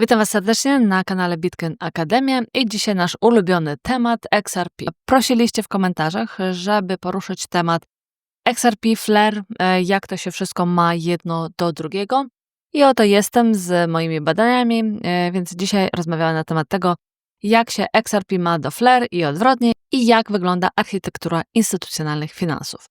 Witam Was serdecznie na kanale Bitcoin Akademia i dzisiaj nasz ulubiony temat XRP. Prosiliście w komentarzach, żeby poruszyć temat XRP, Flare, e, jak to się wszystko ma jedno do drugiego. I oto jestem z moimi badaniami, e, więc dzisiaj rozmawiamy na temat tego, jak się XRP ma do Flare i odwrotnie i jak wygląda architektura instytucjonalnych finansów.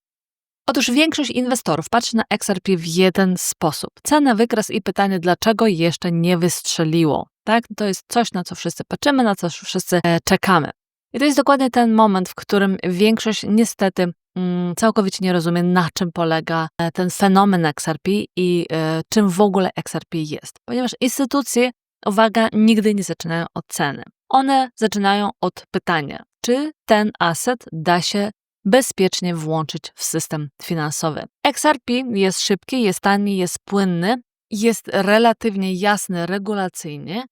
Otóż większość inwestorów patrzy na XRP w jeden sposób. Cena, wykres i pytanie, dlaczego jeszcze nie wystrzeliło. Tak? To jest coś, na co wszyscy patrzymy, na co wszyscy e, czekamy. I to jest dokładnie ten moment, w którym większość niestety mm, całkowicie nie rozumie, na czym polega e, ten fenomen XRP i e, czym w ogóle XRP jest. Ponieważ instytucje, uwaga, nigdy nie zaczynają od ceny. One zaczynają od pytania, czy ten aset da się bezpiecznie włączyć w system finansowy. XRP jest szybki, jest tani, jest płynny, jest relatywnie jasny regulacyjnie,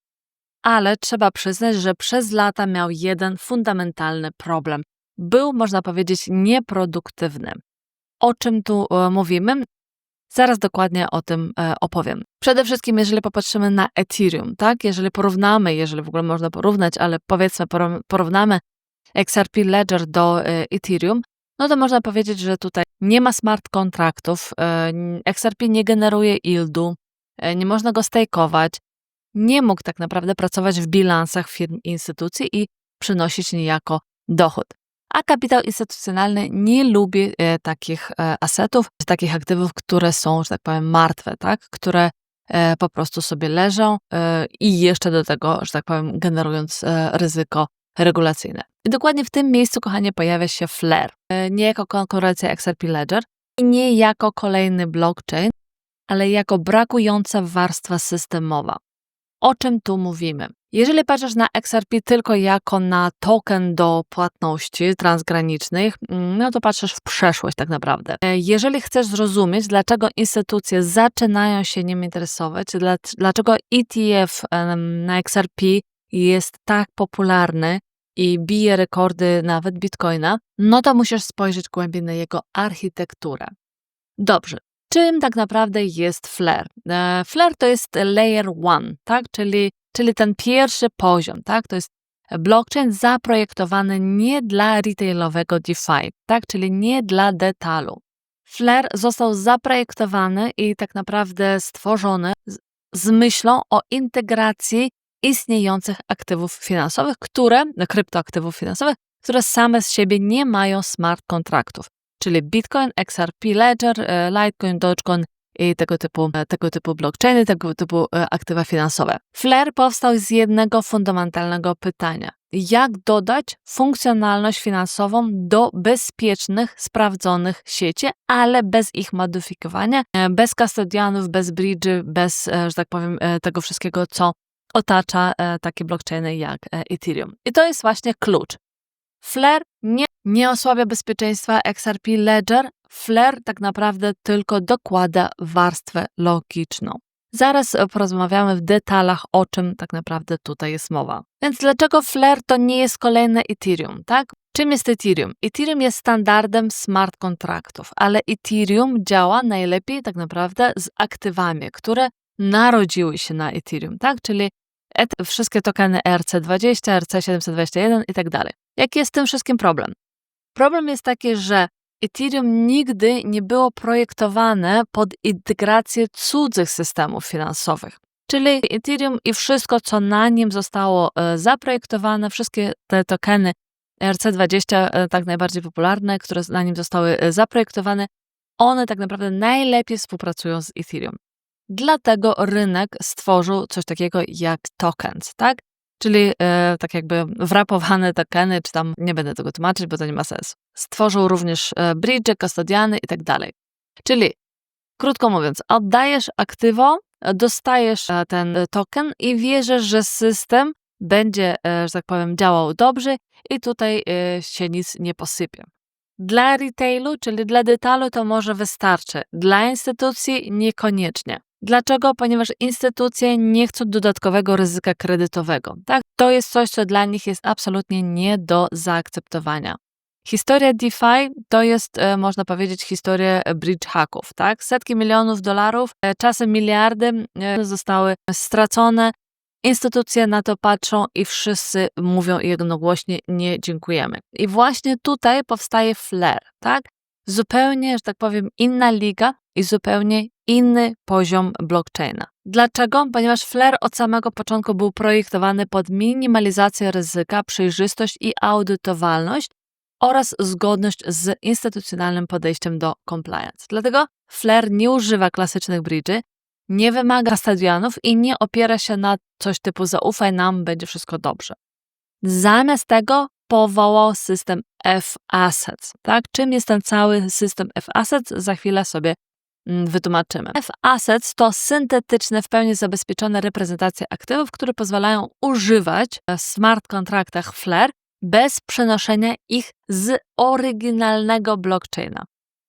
ale trzeba przyznać, że przez lata miał jeden fundamentalny problem. Był, można powiedzieć, nieproduktywny. O czym tu e, mówimy? Zaraz dokładnie o tym e, opowiem. Przede wszystkim, jeżeli popatrzymy na Ethereum, tak? Jeżeli porównamy, jeżeli w ogóle można porównać, ale powiedzmy, porównamy XRP Ledger do e, Ethereum, no to można powiedzieć, że tutaj nie ma smart kontraktów, e, XRP nie generuje yieldu, e, nie można go stakeować, nie mógł tak naprawdę pracować w bilansach firm i instytucji i przynosić niejako dochód. A kapitał instytucjonalny nie lubi takich asetów, takich aktywów, które są, że tak powiem, martwe, tak? które po prostu sobie leżą i jeszcze do tego, że tak powiem, generując ryzyko regulacyjne. I dokładnie w tym miejscu, kochanie, pojawia się Flare. Nie jako konkurencja XRP Ledger i nie jako kolejny blockchain, ale jako brakująca warstwa systemowa. O czym tu mówimy? Jeżeli patrzysz na XRP tylko jako na token do płatności transgranicznych, mm, no to patrzysz w przeszłość tak naprawdę. E, jeżeli chcesz zrozumieć, dlaczego instytucje zaczynają się nim interesować, dlaczego ETF na XRP jest tak popularny i bije rekordy nawet Bitcoina, no to musisz spojrzeć głębiej na jego architekturę. Dobrze, czym tak naprawdę jest Flare? E, Flare to jest layer one, tak? czyli, czyli ten pierwszy poziom, tak? to jest blockchain zaprojektowany nie dla retailowego DeFi, tak? czyli nie dla detalu. Flare został zaprojektowany i tak naprawdę stworzony z, z myślą o integracji istniejących aktywów finansowych, które, kryptoaktywów finansowych, które same z siebie nie mają smart kontraktów, czyli Bitcoin, XRP, Ledger, e, Litecoin, Dogecoin i tego typu, e, tego typu blockchainy, tego typu e, aktywa finansowe. Flare powstał z jednego fundamentalnego pytania. Jak dodać funkcjonalność finansową do bezpiecznych, sprawdzonych sieci, ale bez ich modyfikowania, bez kastodianów, bez bridge, bez, że tak powiem, tego wszystkiego, co otacza e, takie blockchainy jak e, Ethereum. I to jest właśnie klucz. Flare nie, nie osłabia bezpieczeństwa XRP Ledger. Flare tak naprawdę tylko dokłada warstwę logiczną. Zaraz porozmawiamy w detalach, o czym tak naprawdę tutaj jest mowa. Więc dlaczego Flare to nie jest kolejne Ethereum, tak? Czym jest Ethereum? Ethereum jest standardem smart kontraktów, ale Ethereum działa najlepiej tak naprawdę z aktywami, które narodziły się na Ethereum, tak? Czyli wszystkie tokeny ERC20, ERC721 i tak dalej. Jaki jest z tym wszystkim problem? Problem jest taki, że Ethereum nigdy nie było projektowane pod integrację cudzych systemów finansowych. Czyli Ethereum i wszystko, co na nim zostało e, zaprojektowane, wszystkie te tokeny ERC20, e, tak najbardziej popularne, które na nim zostały e, zaprojektowane, one tak naprawdę najlepiej współpracują z Ethereum. Dlatego rynek stworzył coś takiego jak tokens, tak? Czyli e, tak jakby wrapowane tokeny, czy tam nie będę tego tłumaczyć, bo to nie ma sensu. Stworzył również e, bridge, custodiany i tak dalej. Czyli krótko mówiąc, oddajesz aktywo, dostajesz e, ten token i wierzysz, że system będzie, e, że tak powiem, działał dobrze i tutaj e, się nic nie posypie. Dla retailu, czyli dla detalu, to może wystarczy. Dla instytucji niekoniecznie. Dlaczego? Ponieważ instytucje nie chcą dodatkowego ryzyka kredytowego. Tak? To jest coś, co dla nich jest absolutnie nie do zaakceptowania. Historia DeFi to jest, e, można powiedzieć, historia bridge hacków. Tak? Setki milionów dolarów, e, czasem miliardy e, zostały stracone instytucje na to patrzą i wszyscy mówią jednogłośnie nie dziękujemy. I właśnie tutaj powstaje flair, tak? Zupełnie, że tak powiem, inna liga i zupełnie inny poziom blockchaina. Dlaczego? Ponieważ Flair od samego początku był projektowany pod minimalizację ryzyka, przejrzystość i audytowalność oraz zgodność z instytucjonalnym podejściem do compliance. Dlatego Flair nie używa klasycznych bridge'y, nie wymaga stadionów i nie opiera się na coś typu zaufaj nam, będzie wszystko dobrze. Zamiast tego powołał system F-Assets. Tak? Czym jest ten cały system F-Assets? Za chwilę sobie mm, wytłumaczymy. F-Assets to syntetyczne, w pełni zabezpieczone reprezentacje aktywów, które pozwalają używać w smart kontraktach Flare bez przenoszenia ich z oryginalnego blockchaina.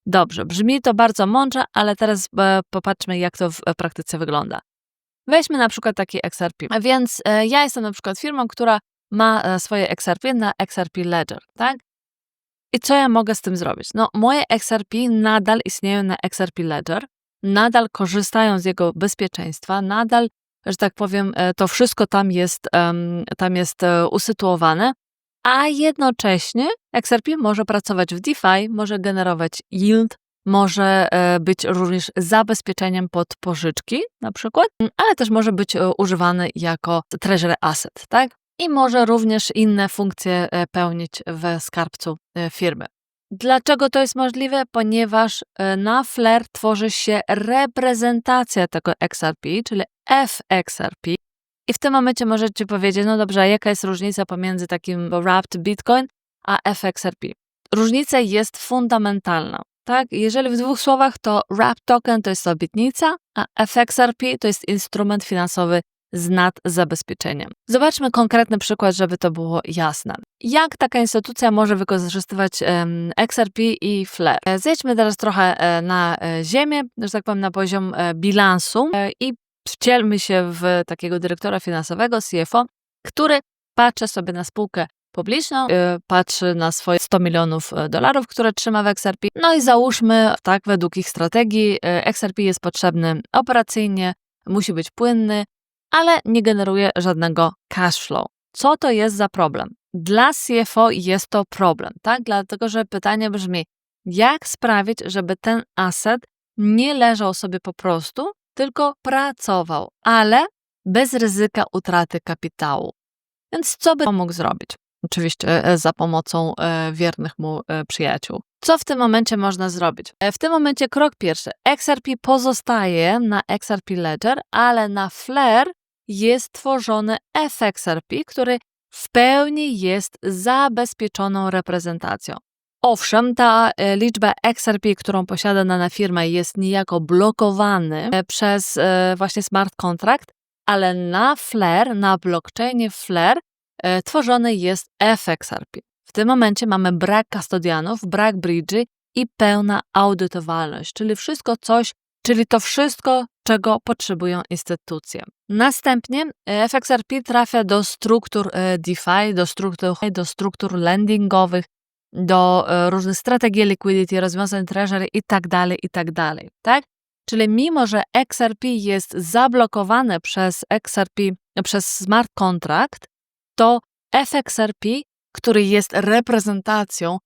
Dobrze, brzmi to bardzo mądrze, ale teraz e, popatrzmy, jak to w praktyce wygląda. Weźmy na przykład taki XRP. A więc e, ja jestem na przykład firmą, która ma e, swoje XRP na XRP Ledger, tak? I co ja mogę z tym zrobić? No, moje XRP nadal istnieją na XRP Ledger, nadal korzystają z jego bezpieczeństwa, nadal, że tak powiem, to wszystko tam jest, tam jest usytuowane, a jednocześnie XRP może pracować w DeFi, może generować yield, może e, być również zabezpieczeniem pod pożyczki na przykład, ale też może być e, używany jako treasury asset, tak? I może również inne funkcje e, pełnić w skarbcu firmy. Dlaczego to jest możliwe? Ponieważ na Flare tworzy się reprezentacja tego XRP, czyli FXRP, i w tym momencie możecie powiedzieć, no dobrze, a jaka jest różnica pomiędzy takim wrapped Bitcoin a FXRP? Różnica jest fundamentalna. Tak? Jeżeli w dwóch słowach, to wrapped token to jest obietnica, a FXRP to jest instrument finansowy z nadzabezpieczeniem. Zobaczmy konkretny przykład, żeby to było jasne. Jak taka instytucja może wykorzystywać XRP i Flare? E, zejdźmy teraz trochę e, na e, ziemię, że tak powiem, na poziom bilansu i wcielmy się w takiego dyrektora finansowego, CFO, który patrzy sobie na spółkę publiczną, patrzy na swoje 100 milionów dolarów, które trzyma w XRP. No i załóżmy, tak, według ich strategii, XRP jest potrzebny operacyjnie, musi być płynny, ale nie generuje żadnego cash flow. Co to jest za problem? Dla CFO jest to problem, tak? Dlatego, że pytanie brzmi, jak sprawić, żeby ten asset nie leżał sobie po prostu, tylko pracował, ale bez ryzyka utraty kapitału. Więc co by mógł zrobić? Oczywiście e, za pomocą e, wiernych mu e, przyjaciół. Co w tym momencie można zrobić? W tym momencie krok pierwszy. XRP pozostaje na XRP Ledger, ale na Flare jest tworzony FXRP, który w pełni jest zabezpieczoną reprezentacją. Owszem, ta e, liczba XRP, którą posiada dana firma, jest niejako blokowany e, przez e, właśnie smart contract, ale na Flare, na blockchainie Flare tworzony jest FXRP. W tym momencie mamy brak kastodianów, brak bridge'y i pełna audytowalność, czyli wszystko coś, czyli to wszystko, czego potrzebują instytucje. Następnie FXRP trafia do struktur DeFi, do struktur, do struktur lendingowych, do e, różnych strategii liquidity, rozwiązań treasury i tak dalej, i tak tak? Czyli mimo, że XRP jest zablokowane przez XRP, przez smart contract, to FXRP, który jest reprezentacją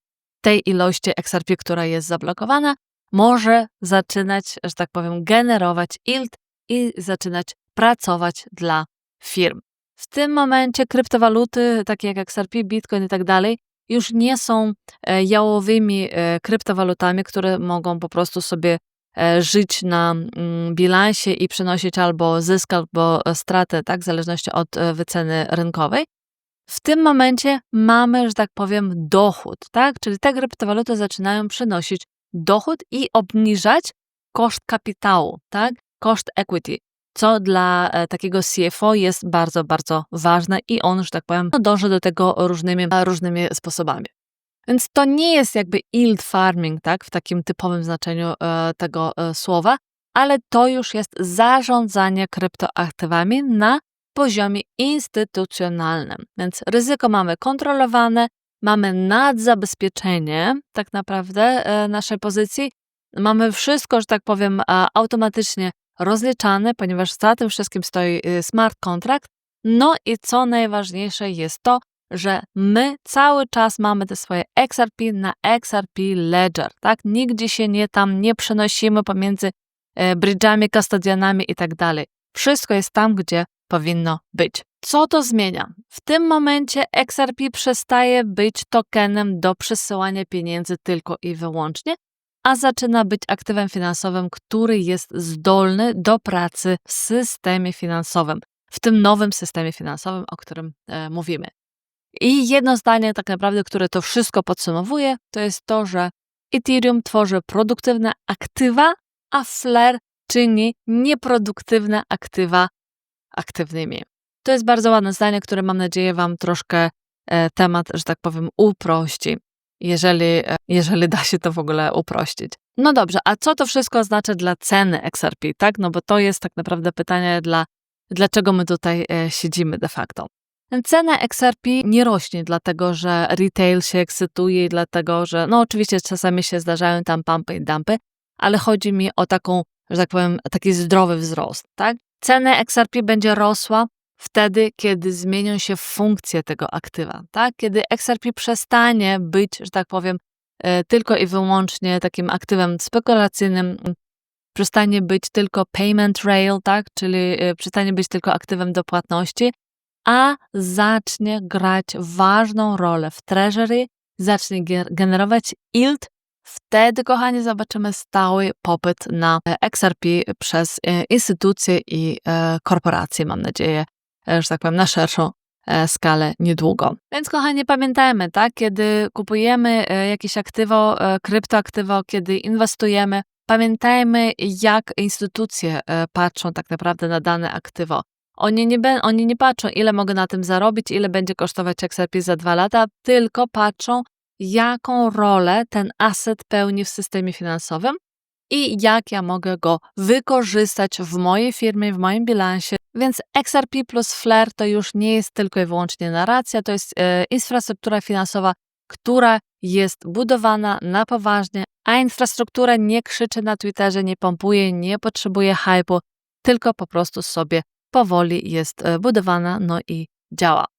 tej ilości XRP, która jest zablokowana, może zaczynać, że tak powiem, generować yield i zaczynać pracować dla firm. W tym momencie kryptowaluty, takie jak XRP, Bitcoin i tak dalej, już nie są e, jałowymi e, kryptowalutami, które mogą po prostu sobie e, żyć na mm, bilansie i przynosić albo zysk, albo stratę, tak, w zależności od wyceny rynkowej. W tym momencie mamy, że tak powiem, dochód, tak? Czyli te kryptowaluty zaczynają przynosić dochód i obniżać koszt kapitału, tak? Koszt equity co dla e, takiego CFO jest bardzo, bardzo ważne i on, że tak powiem, dąży do tego różnymi, różnymi sposobami. Więc to nie jest jakby yield farming, tak, w takim typowym znaczeniu e, tego e, słowa, ale to już jest zarządzanie kryptoaktywami na poziomie instytucjonalnym. Więc ryzyko mamy kontrolowane, mamy nadzabezpieczenie tak naprawdę naszej pozycji, mamy wszystko, że tak powiem, automatycznie rozliczane, ponieważ za tym wszystkim stoi y, smart contract, No i co najważniejsze jest to, że my cały czas mamy te swoje XRP na XRP Ledger, tak? Nigdzie się nie tam nie przenosimy pomiędzy e, bridge'ami, custodianami i tak dalej. Wszystko jest tam, gdzie powinno być. Co to zmienia? W tym momencie XRP przestaje być tokenem do przesyłania pieniędzy tylko i wyłącznie, a zaczyna być aktywem finansowym, który jest zdolny do pracy w systemie finansowym, w tym nowym systemie finansowym, o którym e, mówimy. I jedno zdanie, tak naprawdę, które to wszystko podsumowuje, to jest to, że Ethereum tworzy produktywne aktywa, a Flare czyni nieproduktywne aktywa aktywnymi. To jest bardzo ładne zdanie, które mam nadzieję Wam troszkę e, temat, że tak powiem, uprości, jeżeli, e, jeżeli da się to w ogóle uprościć. No dobrze, a co to wszystko oznacza dla ceny XRP, tak? No bo to jest tak naprawdę pytanie, dla, dlaczego my tutaj e, siedzimy de facto. Cena XRP nie rośnie, dlatego że retail się ekscytuje, dlatego że, no oczywiście czasami się zdarzają tam pumpy i dumpy, ale chodzi mi o taką, że tak powiem, taki zdrowy wzrost, tak? Cena XRP będzie rosła wtedy, kiedy zmienią się funkcje tego aktywa, tak? Kiedy XRP przestanie być, że tak powiem, e, tylko i wyłącznie takim aktywem spekulacyjnym, przestanie być tylko payment rail, tak? Czyli e, przestanie być tylko aktywem do płatności, a zacznie grać ważną rolę w treasury, zacznie generować yield, wtedy, kochani, zobaczymy stały popyt na e, XRP przez e, instytucje i e, korporacje, mam nadzieję, że tak powiem, na szerszą skalę niedługo. Więc kochani, pamiętajmy, tak, kiedy kupujemy jakieś aktywo, kryptoaktywo, kiedy inwestujemy, pamiętajmy, jak instytucje patrzą tak naprawdę na dane aktywo. Oni nie, oni nie patrzą, ile mogę na tym zarobić, ile będzie kosztować XRP za dwa lata, tylko patrzą, jaką rolę ten aset pełni w systemie finansowym i jak ja mogę go wykorzystać w mojej firmie, w moim bilansie. Więc XRP plus Flare to już nie jest tylko i wyłącznie narracja, to jest e, infrastruktura finansowa, która jest budowana na poważnie, a infrastruktura nie krzyczy na Twitterze, nie pompuje, nie potrzebuje hypu, tylko po prostu sobie powoli jest e, budowana, no i działa.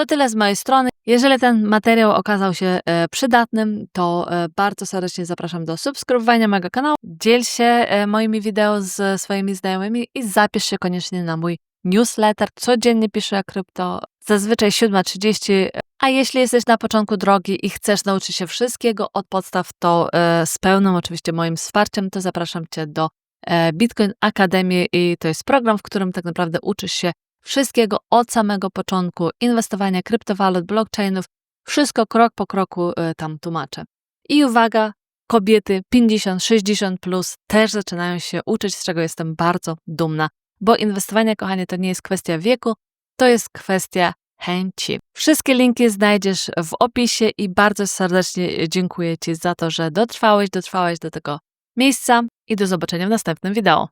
To tyle z mojej strony. Jeżeli ten materiał okazał się e, przydatnym, to e, bardzo serdecznie zapraszam do subskrybowania mojego kanału. Dziel się moimi wideo z swoimi znajomymi i zapisz się koniecznie na mój newsletter. Codziennie piszę krypto, zazwyczaj 7.30. A jeśli jesteś na początku drogi i chcesz nauczyć się wszystkiego od podstaw, to z pełnym oczywiście moim wsparciem, to zapraszam Cię do E, Bitcoin Akademię i to jest program, w którym tak naprawdę uczysz się wszystkiego od samego początku, inwestowania kryptowalut, blockchainów, wszystko krok po kroku e, tam tłumaczę. I uwaga, kobiety 50-60 plus też zaczynają się uczyć, z czego jestem bardzo dumna, bo inwestowanie, kochanie, to nie jest kwestia wieku, to jest kwestia chęci. Wszystkie linki znajdziesz w opisie i bardzo serdecznie dziękuję Ci za to, że dotrwałeś, dotrwałeś do tego miejsca i do zobaczenia w następnym wideo.